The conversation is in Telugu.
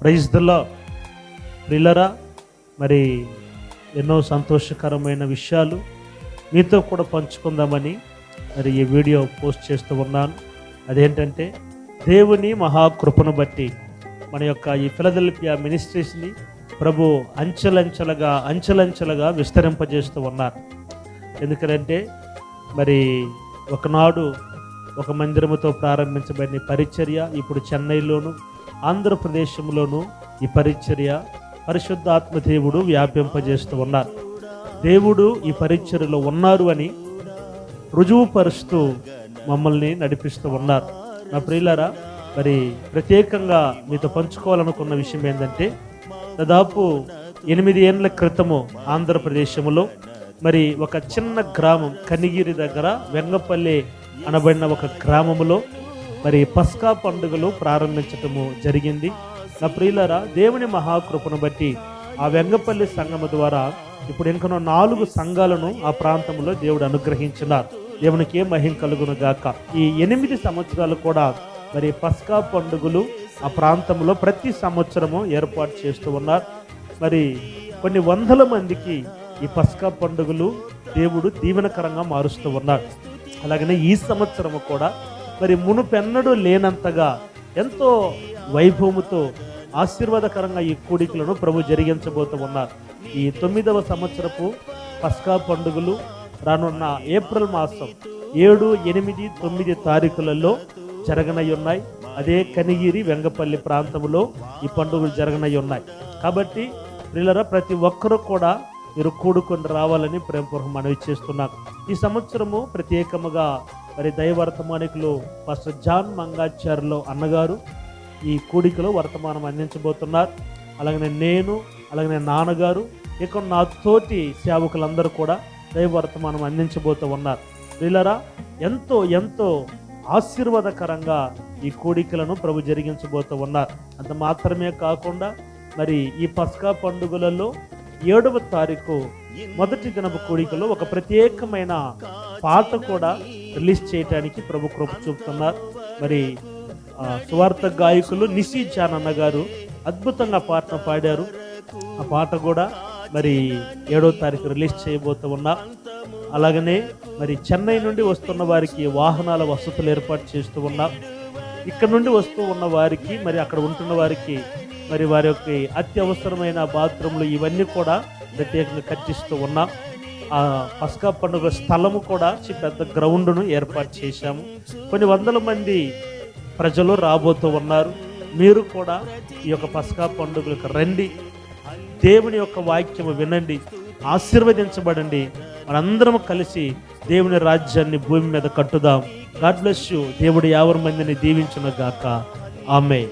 ప్రైజ్దల్లో ప్రిల్లరా మరి ఎన్నో సంతోషకరమైన విషయాలు మీతో కూడా పంచుకుందామని మరి ఈ వీడియో పోస్ట్ చేస్తూ ఉన్నాను. అదేంటంటే దేవుని మహాకృపను బట్టి మన యొక్క ఈ ఫిలదెల్ఫియా మినిస్ట్రీస్ని ప్రభు అంచెలంచెలుగా అంచెలంచెలుగా విస్తరింపజేస్తూ ఉన్నారు. ఎందుకంటే మరి ఒకనాడు ఒక మందిరముతో ప్రారంభించబడిన పరిచర్య ఇప్పుడు చెన్నైలోను ఆంధ్రప్రదేశంలోనూ ఈ పరిచర్య పరిశుద్ధాత్మ దేవుడు వ్యాపింపజేస్తూ ఉన్నారు. దేవుడు ఈ పరిచర్యలో ఉన్నారు అని రుజువుపరుస్తూ మమ్మల్ని నడిపిస్తూ ఉన్నారు. నా ప్రియులరా మరి ప్రత్యేకంగా మీతో పంచుకోవాలనుకున్న విషయం ఏంటంటే దాదాపు ఎనిమిది ఏళ్ళ క్రితము ఆంధ్రప్రదేశంలో మరి ఒక చిన్న గ్రామం కనిగిరి దగ్గర వెంగపల్లి అనబడిన ఒక గ్రామములో మరి పస్కా పండుగలు ప్రారంభించటము జరిగింది. నా ప్రియులరా దేవుని మహాకృపను బట్టి ఆ వెంగపల్లి సంఘము ద్వారా ఇప్పుడు ఇంకనో నాలుగు సంఘాలను ఆ ప్రాంతంలో దేవుడు అనుగ్రహించినారు. దేవునికి ఏ మహిం కలుగును గాక. ఈ ఎనిమిది సంవత్సరాలు కూడా మరి పస్కా పండుగలు ఆ ప్రాంతంలో ప్రతి సంవత్సరము ఏర్పాటు చేస్తూ ఉన్నారు. మరి కొన్ని వందల మందికి ఈ పస్కా పండుగలు దేవుడు దీవెనకరంగా మారుస్తూ ఉన్నారు. అలాగనే ఈ సంవత్సరము కూడా మరి మునుపెన్నడూ లేనంతగా ఎంతో వైభవముతో ఆశీర్వాదకరంగా ఈ కూడికలను ప్రభు జరిగించబోతూ ఉన్నారు. ఈ తొమ్మిదవ సంవత్సరపు పస్కా పండుగలు రానున్న ఏప్రిల్ మాసం ఏడు ఎనిమిది తొమ్మిది తారీఖులలో జరగనై ఉన్నాయి అదే కనిగిరి వెంగపల్లి ప్రాంతంలో ఈ పండుగలు జరగనై ఉన్నాయి కాబట్టి ప్రియులరా ప్రతి ఒక్కరూ కూడా మీరు కూడుకొని రావాలని ప్రేమపూర్వం మనవి చేస్తున్నాను. ఈ సంవత్సరము ప్రత్యేకముగా మరి దైవ వర్తమానికులు పాస్టర్ జాన్ మంగాచార్లో అన్నగారు ఈ కూడికలో వర్తమానం అందించబోతున్నారు. అలాగనే నేను అలాగనే నాన్నగారు ఇక నా తోటి సేవకులందరూ కూడా దైవ వర్తమానం అందించబోతూ ఉన్నారు. వీళ్ళరా ఎంతో ఎంతో ఆశీర్వాదకరంగా ఈ కూడికలను ప్రభు జరిగించబోతూ ఉన్నారు. అంత మాత్రమే కాకుండా మరి ఈ పస్కా పండుగలలో ఏడవ తారీఖు మొదటి దినపు కోడికలో ఒక ప్రత్యేకమైన పాట కూడా రిలీజ్ చేయడానికి ప్రభు కృప చూపుతున్నారు. మరి ఆ, సువార్త గాయకులు నిశీ జానన్న గారు అద్భుతంగా పాటను పాడారు. ఆ పాట కూడా మరి ఏడో తారీఖు రిలీజ్ చేయబోతూ ఉన్నా అలాగనే మరి చెన్నై నుండి వస్తున్న వారికి వాహనాల వసతులు ఏర్పాటు చేస్తూ ఉన్నాం ఇక్కడ నుండి వస్తూ ఉన్న వారికి మరి అక్కడ ఉంటున్న వారికి మరి వారి యొక్క అత్యవసరమైన బాత్రూమ్లు ఇవన్నీ కూడా ప్రత్యేకంగా కట్టిస్తూ ఉన్నాం ఆ పస్కా పండుగ స్థలము కూడా పెద్ద గ్రౌండ్ను ఏర్పాటు చేశాము. కొన్ని వందల మంది ప్రజలు రాబోతూ ఉన్నారు. మీరు కూడా ఈ యొక్క పస్కా పండుగలకు రండి. దేవుని యొక్క వాక్యము వినండి. ఆశీర్వదించబడండి. మనందరం కలిసి దేవుని రాజ్యాన్ని భూమి మీద కట్టుదాం. God bless you. దేవుడు యావరి మందిని దీవించిన గాక. ఆమె